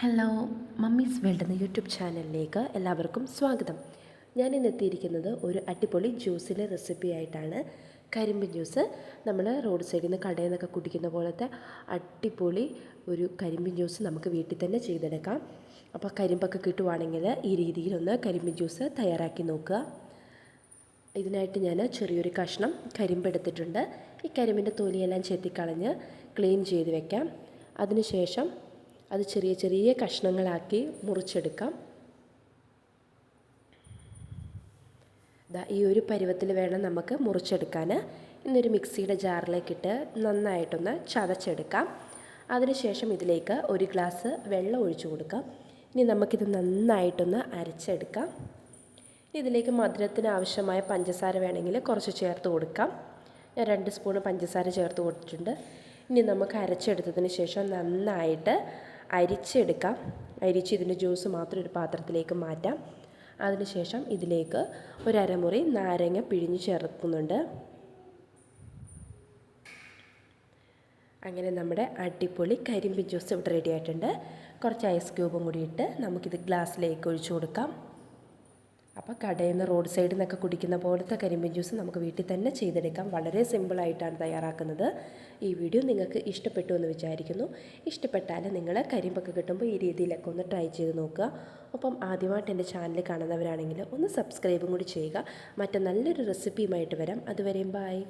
Hello mummies world എന്ന YouTube ചാനലിലേക്ക് എല്ലാവർക്കും സ്വാഗതം. ഞാൻ ഇന്ന് എത്തിയിരിക്കുന്നത് ഒരു അടിപൊളി ജ്യൂസിന്റെ റെസിപ്പി ആയിട്ടാണ്. കരിമ്പ് ജ്യൂസ് നമ്മൾ റോഡ് സൈഡിൽ നിന്ന് കടയിൽ നിന്നൊക്കെ കുടിക്കുന്ന പോലത്തെ അടിപൊളി ഒരു കരിമ്പിൻ ജ്യൂസ് നമുക്ക് വീട്ടിൽ തന്നെ ചെയ്തെടുക്കാം. അപ്പോൾ കരിമ്പൊക്കെ കിട്ടുവാണെങ്കിൽ ഈ രീതിയിലൊന്ന് കരിമ്പിൻ ജ്യൂസ് തയ്യാറാക്കി നോക്കുക. ഇതിനായിട്ട് ഞാൻ ചെറിയൊരു കഷ്ണം കരിമ്പ് എടുത്തിട്ടുണ്ട്. ഈ കരിമ്പിന്റെ തൊലിയെല്ലാം ചെത്തിക്കളഞ്ഞ് ക്ലീൻ ചെയ്ത് വെക്കാം. അതിനുശേഷം അത് ചെറിയ ചെറിയ കഷ്ണങ്ങളാക്കി മുറിച്ചെടുക്കാം. ഈ ഒരു പരുവത്തിൽ വേണം നമുക്ക് മുറിച്ചെടുക്കാൻ ഇന്നൊരു മിക്സിയുടെ ജാറിലേക്കിട്ട് നന്നായിട്ടൊന്ന് ചതച്ചെടുക്കാം. അതിനുശേഷം ഇതിലേക്ക് ഒരു ഗ്ലാസ് വെള്ളം ഒഴിച്ചു കൊടുക്കാം. ഇനി നമുക്കിത് നന്നായിട്ടൊന്ന് അരച്ചെടുക്കാം. ഇനി ഇതിലേക്ക് മധുരത്തിന് ആവശ്യമായ പഞ്ചസാര വേണമെങ്കിൽ കുറച്ച് ചേർത്ത് കൊടുക്കാം. ഞാൻ രണ്ട് സ്പൂൺ പഞ്ചസാര ചേർത്ത് കൊടുത്തിട്ടുണ്ട്. ഇനി നമുക്ക് അരച്ചെടുത്തതിന് ശേഷം നന്നായിട്ട് അരിച്ചെടുക്കാം. അരിച്ച് ഇതിന്റെ ജ്യൂസ് മാത്രം ഒരു പാത്രത്തിലേക്ക് മാറ്റാം. അതിനുശേഷം ഇതിലേക്ക് ഒരു അരമുറി നാരങ്ങ പിഴിഞ്ഞ് ചേർക്കുന്നുണ്ട്. അങ്ങനെ നമ്മുടെ അടിപൊളി കരിമ്പിൻ ജ്യൂസ് ഇവിടെ റെഡി ആയിട്ടുണ്ട്. കുറച്ച് ഐസ് ക്യൂബും കൂടി ഇട്ട് നമുക്കിത് ഗ്ലാസ്സിലേക്ക് ഒഴിച്ചു കൊടുക്കാം. അപ്പോൾ കടയിൽ നിന്ന് റോഡ് സൈഡിൽ നിന്നൊക്കെ കുടിക്കുന്ന പോലത്തെ കരിമ്പിൻ ജ്യൂസ് നമുക്ക് വീട്ടിൽ തന്നെ ചെയ്തെടുക്കാം. വളരെ സിമ്പിളായിട്ടാണ് തയ്യാറാക്കുന്നത്. ഈ വീഡിയോ നിങ്ങൾക്ക് ഇഷ്ടപ്പെട്ടു എന്ന് വിചാരിക്കുന്നു. ഇഷ്ടപ്പെട്ടാൽ നിങ്ങൾ കരിമ്പൊക്കെ കിട്ടുമ്പോൾ ഈ രീതിയിലൊക്കെ ഒന്ന് ട്രൈ ചെയ്ത് നോക്കുക. അപ്പം ആദ്യമായിട്ട് എന്റെ ചാനൽ കാണുന്നവരാണെങ്കിൽ ഒന്ന് സബ്സ്ക്രൈബും കൂടി ചെയ്യുക. മറ്റു നല്ലൊരു റെസിപ്പിയുമായിട്ട് വരാം. അതുവരെയും ബായ്